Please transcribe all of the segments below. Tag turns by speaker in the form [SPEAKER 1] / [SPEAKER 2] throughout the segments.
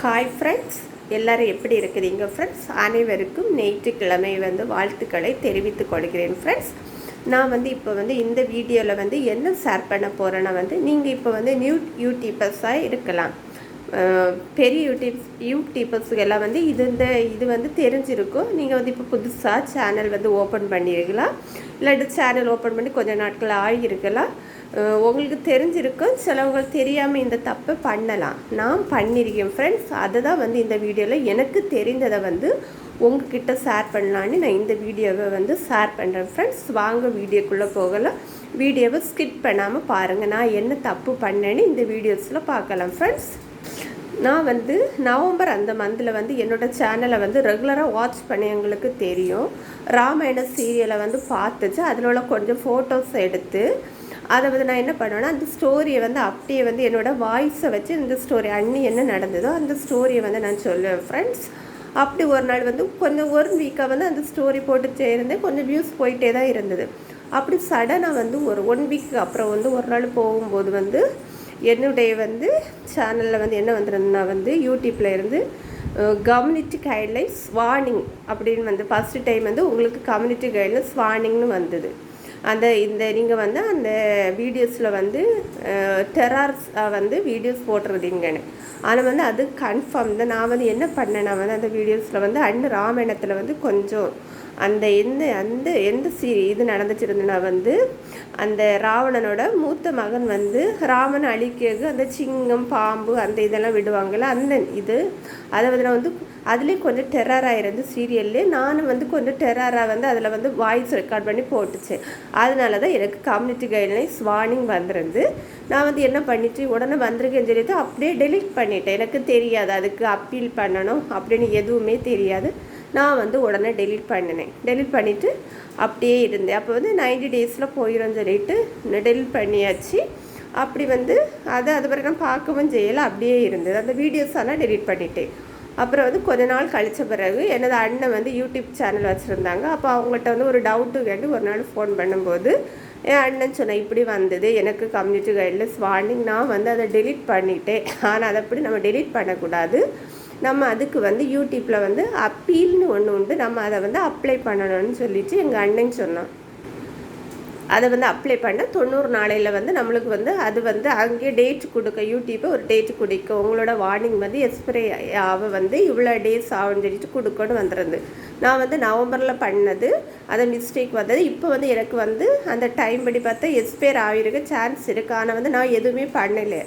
[SPEAKER 1] Hi friends எல்லோரும் எப்படி இருக்கிறீங்க ஃப்ரெண்ட்ஸ் அனைவருக்கும் ஞாயிற்றுக்கிழமை வந்து வாழ்த்துக்களை தெரிவித்துக் கொள்கிறேன் ஃப்ரெண்ட்ஸ் நான் வந்து இப்போ வந்து இந்த வீடியோவில் வந்து என்ன ஷேர் பண்ண போகிறேன்னா வந்து நீங்கள் இப்போ வந்து நியூ யூடியூபர்ஸாக இருக்கலாம். பெரிய யூடியூப் யூடியூபர்ஸுக்கு எல்லாம் வந்து இது இந்த இது வந்து தெரிஞ்சிருக்கும். நீங்கள் வந்து இப்போ புதுசாக சேனல் வந்து ஓப்பன் பண்ணியிருக்கலாம் இல்லாட்டி சேனல் ஓப்பன் பண்ணி கொஞ்சம் நாட்கள் ஆகியிருக்கலாம். உங்களுக்கு தெரிஞ்சிருக்கும். சிலவங்க தெரியாமல் இந்த தப்பை பண்ணலாம். நான் பண்ணியிருக்கேன் ஃப்ரெண்ட்ஸ் அதை தான் வந்து இந்த வீடியோவில் எனக்கு தெரிந்ததை வந்து உங்ககிட்ட ஷேர் பண்ணலான்னு நான் இந்த வீடியோவை வந்து ஷேர் பண்ணுறேன் ஃப்ரெண்ட்ஸ் வாங்க வீடியோக்குள்ளே போகலாம். வீடியோவை ஸ்கிப் பண்ணாமல் பாருங்கள் நான் என்ன தப்பு பண்ணேன்னு இந்த வீடியோஸில் பார்க்கலாம். ஃப்ரெண்ட்ஸ் நான் வந்து நவம்பர் அந்த மந்தில் வந்து என்னோடய சேனலை வந்து ரெகுலராக வாட்ச் பண்ணி எங்களுக்கு தெரியும். ராமாயண சீரியலை வந்து பார்த்துச்சு. அதில் உள்ள கொஞ்சம் ஃபோட்டோஸ் எடுத்து அதை வந்து நான் என்ன பண்ணுவேன்னா அந்த ஸ்டோரியை வந்து அப்படியே வந்து என்னோடய வாய்ஸை வச்சு இந்த ஸ்டோரி அன்னி என்ன நடந்ததோ அந்த ஸ்டோரியை வந்து நான் சொல்லுவேன் ஃப்ரெண்ட்ஸ் அப்படி ஒரு நாள் வந்து கொஞ்சம் ஒரு வீக்காக வந்து அந்த ஸ்டோரி போட்டுட்டே இருந்தேன். கொஞ்சம் வியூஸ் போயிட்டே தான் இருந்தது. அப்படி சடனாக வந்து ஒரு ஒன் வீக் அப்புறம் வந்து ஒரு நாள் போகும்போது வந்து என்னுடைய வந்து சேனலில் வந்து என்ன வந்திருந்ததுன்னா வந்து யூடியூப்பில் இருந்து கம்யூனிட்டி கைட்லைன்ஸ் வார்னிங் அப்படின்னு வந்து ஃபஸ்ட்டு டைம் வந்து உங்களுக்கு கம்யூனிட்டி கைட்லைன்ஸ் வார்னிங்னு வந்தது. அந்த இந்த நீங்கள் வந்து அந்த வீடியோஸில் வந்து டெரார்ஸ் வந்து வீடியோஸ் போட்டுறதுங்கன்னு ஆனால் வந்து அது கன்ஃபார்ம் தான். நான் வந்து என்ன பண்ணேன்னா வந்து அந்த வீடியோஸில் வந்து அண்ணு ராமாயணத்தில் வந்து கொஞ்சம் அந்த எந்த அந்த எந்த சீ இது நடந்துச்சிருந்தனா வந்து அந்த ராவணனோட மூத்த மகன் வந்து ராமன் அழிக்கிறது அந்த சிங்கம் பாம்பு அந்த இதெல்லாம் விடுவாங்கள்ல அந்த இது. அதை வந்து நான் வந்து அதுலேயும் கொஞ்சம் டெரராக இருந்து சீரியல்லே நானும் வந்து கொஞ்சம் டெரராக வந்து அதில் வந்து வாய்ஸ் ரெக்கார்ட் பண்ணி போட்டுச்சு. அதனால தான் எனக்கு கம்யூனிட்டி கைட்லைன்ஸ் வார்னிங் வந்திருந்து நான் வந்து என்ன பண்ணிட்டு உடனே வந்திருக்கேன்னு சொல்லிட்டு அப்படியே டெலிட் பண்ணிட்டேன். எனக்கு தெரியாது அதுக்கு அப்பீல் பண்ணணும் அப்படின்னு எதுவுமே தெரியாது. நான் வந்து உடனே டெலிட் பண்ணினேன். டெலிட் பண்ணிவிட்டு அப்படியே இருந்தேன். அப்போ வந்து நைன்டி டேஸில் போயிடும் சொல்லிட்டு டெலிட் பண்ணியாச்சு. அப்படி வந்து அதை அது பிறகு நான் பார்க்கவும் செய்யலை. அப்படியே இருந்தது. அந்த வீடியோஸ் எல்லாம் டெலிட் பண்ணிட்டேன். அப்புறம் வந்து கொஞ்ச நாள் கழித்த பிறகு எனது அண்ணன் வந்து யூடியூப் சேனல் வச்சுருந்தாங்க. அப்போ அவங்கள்ட்ட வந்து ஒரு டவுட்டு கேட்டு ஒரு நாள் ஃபோன் பண்ணும்போது என் அண்ணன் சொன்னேன் இப்படி வந்தது? எனக்கு கம்யூனிட்டி கைடில் வார்னிங் நான் வந்து அதை டெலிட் பண்ணிட்டேன். ஆனால் அதை அப்படி நம்ம டெலிட் பண்ணக்கூடாது. நம்ம அதுக்கு வந்து யூடியூப்பில் வந்து அப்பீல்னு ஒன்று உண்டு. நம்ம அதை வந்து அப்ளை பண்ணணும்னு சொல்லிட்டு எங்கள் அண்ணன் சொன்னான். அதை வந்து அப்ளை பண்ண தொண்ணூறு நாளையில் வந்து நம்மளுக்கு வந்து அது வந்து அங்கேயே டேட் கொடுக்க யூடியூப்பை ஒரு டேட் கொடுக்க உங்களோட வார்னிங் வந்து எக்ஸ்பிரை ஆக வந்து இவ்வளோ டேஸ் ஆகும்னு சொல்லிட்டு கொடுக்கணும் வந்துருந்து நான் வந்து நவம்பரில் பண்ணது அதை மிஸ்டேக் வந்தது. இப்போ வந்து எனக்கு வந்து அந்த டைம் படி பார்த்தா எக்ஸ்பயர் ஆகிருக்க சான்ஸ் இருக்குது ஆனால் வந்து நான் எதுவுமே பண்ணலை.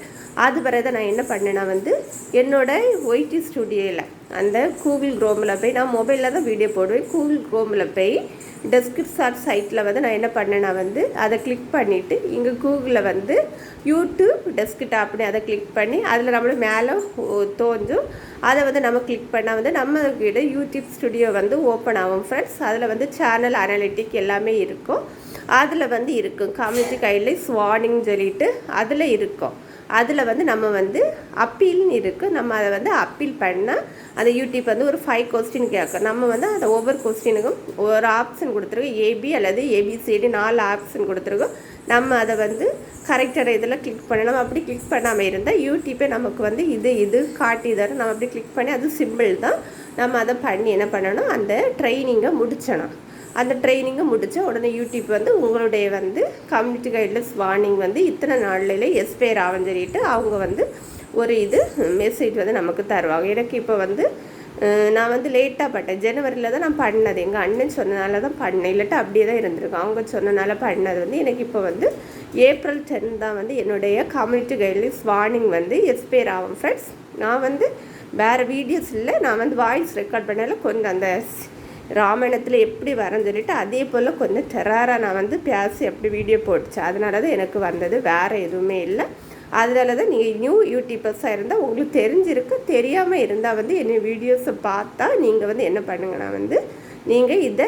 [SPEAKER 1] அது பிறகு நான் என்ன பண்ணேன்னா வந்து என்னோட ஒய்டி ஸ்டுடியோவில் அந்த கூகுள் க்ரோமில் போய் நான் மொபைலில் தான் வீடியோ போடுவேன். கூகுள் க்ரோமில் போய் டெஸ்கிரிப்ஷன் சைட்டில் வந்து நான் என்ன பண்ணேன்னா வந்து அதை கிளிக் பண்ணிவிட்டு இங்கே கூகுளில் வந்து யூடியூப் டெஸ்க்டாப்னு அதை கிளிக் பண்ணி அதில் நம்மளை மேலே தோஞ்சும் அதை வந்து நம்ம கிளிக் பண்ணால் வந்து நம்ம கிட்ட யூடியூப் ஸ்டுடியோ வந்து ஓப்பன் ஆகும் ஃப்ரெண்ட்ஸ் அதில் வந்து சேனல் அனாலிட்டிக் எல்லாமே இருக்கும். அதில் வந்து இருக்கும். கம்யூனிட்டி கைட்லைன்ஸ் வார்னிங் சொல்லிட்டு அதில் இருக்கும். அதில் வந்து நம்ம வந்து அப்பீல்னு இருக்குது நம்ம அதை வந்து அப்பீல் பண்ணால் அந்த யூடியூப் வந்து ஒரு ஃபைவ் கொஸ்டின் கேட்கும் நம்ம வந்து அந்த ஒவ்வொரு கொஸ்டினுக்கும் ஒரு ஆப்ஷன் கொடுத்துருக்கோம். ஏபி அல்லது ஏபிசிடி நாலு ஆப்ஷன் கொடுத்துருக்கோம். நம்ம அதை வந்து கரெக்டான இதில் கிளிக் பண்ணணும் அப்படி கிளிக் பண்ணாமல் இருந்தால் யூடியூப்பே நமக்கு வந்து இது இது காட்டி தரும். நம்ம அப்படி கிளிக் பண்ணி அது சிம்பிள் தான். நம்ம அதை பண்ணி என்ன பண்ணணும்? அந்த ட்ரைனிங்கை முடிச்சணும். அந்த ட்ரைனிங்கை முடித்த உடனே யூடியூப் வந்து உங்களுடைய வந்து கம்யூனிட்டி கைட்லஸ் வார்னிங் வந்து இத்தனை நாளில் எஸ்பேர் ஆகும்னு சொல்லிட்டு அவங்க வந்து ஒரு இது மெசேஜ் வந்து நமக்கு தருவாங்க. எனக்கு இப்போ வந்து நான் வந்து லேட்டாக பட்டேன் ஜனவரியில் தான் நான் பண்ணது. எங்கள் அண்ணன் சொன்னனால தான் பண்ணேன். இல்லாட்டா அப்படியே தான் இருந்திருக்கும். அவங்க சொன்னனால பண்ணது வந்து எனக்கு இப்போ வந்து ஏப்ரல் டென் தான் வந்து என்னுடைய கம்யூனிட்டி கைட்லைன்ஸ் வார்னிங் வந்து எஸ்பேர் ஆகும் ஃப்ரெண்ட்ஸ் நான் வந்து வேறு வீடியோஸ் இல்லை. நான் வந்து வாய்ஸ் ரெக்கார்ட் பண்ணால கொஞ்சம் அந்த ராமாயணத்தில் எப்படி வரேன்னு சொல்லிட்டு அதே போல் கொஞ்சம் டெரராக நான் வந்து பேசி அப்படி வீடியோ போட்டுச்சு. அதனால தான் எனக்கு வந்தது. வேறு எதுவுமே இல்லை. அதனால தான் நீங்கள் நியூ யூடியூபர்ஸாக இருந்தால் உங்களுக்கு தெரிஞ்சிருக்கு. தெரியாமல் இருந்தால் வந்து என்ன வீடியோஸை பார்த்தா நீங்கள் வந்து என்ன பண்ணுங்கன்னா வந்து நீங்கள் இதை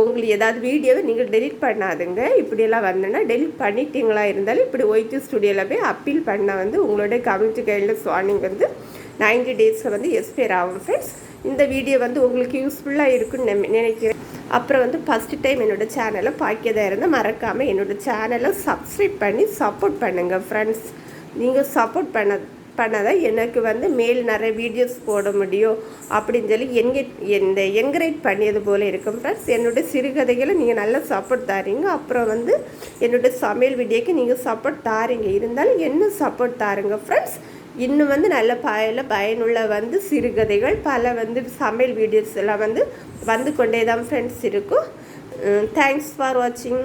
[SPEAKER 1] உங்களுக்கு ஏதாவது வீடியோவை நீங்கள் டெலிட் பண்ணாதுங்க. இப்படியெல்லாம் வந்தேன்னா டெலிட் பண்ணிட்டீங்களா இருந்தாலும் இப்படி ஒய்டி ஸ்டுடியோவில் போய் அப்பீல் பண்ணால் வந்து உங்களுடைய கம்யூனிட்டி கைடில் வார்னிங் வந்து நைன்டி டேஸில் வந்து எக்ஸ்பயர் ஆகும் ஃப்ரெண்ட்ஸ் இந்த வீடியோ வந்து உங்களுக்கு யூஸ்ஃபுல்லாக இருக்குன்னு நெ- நினைக்கிறேன். அப்புறம் வந்து ஃபஸ்ட்டு டைம் என்னோடய சேனலை பார்க்கதா இருந்தால் மறக்காமல் என்னோடய சேனலை சப்ஸ்கிரைப் பண்ணி சப்போர்ட் பண்ணுங்கள் ஃப்ரெண்ட்ஸ் நீங்கள் சப்போர்ட் பண்ண பண்ணதை எனக்கு வந்து மேல் நிறைய வீடியோஸ் போட முடியும் அப்படின்னு சொல்லி என்கே இந்த என்கரேஜ் பண்ணியது போல் இருக்கும் ஃப்ரெண்ட்ஸ் என்னுடைய சிறுகதைகளை நீங்கள் நல்லா சப்போர்ட் தாரீங்க. அப்புறம் வந்து என்னுடைய சமையல் வீடியோக்கு நீங்கள் சப்போர்ட் தாரீங்க. இருந்தாலும் என்ன சப்போர்ட் தாருங்க ஃப்ரெண்ட்ஸ் இன்னும் வந்து நல்ல பயல பயனுள்ள வந்து சிறுகதைகள் பல வந்து சமையல் வீடியோஸ் எல்லாம் வந்து வந்து கொண்டே தான் ஃப்ரெண்ட்ஸ் இருக்கும் தேங்க்ஸ் ஃபார் வாட்சிங்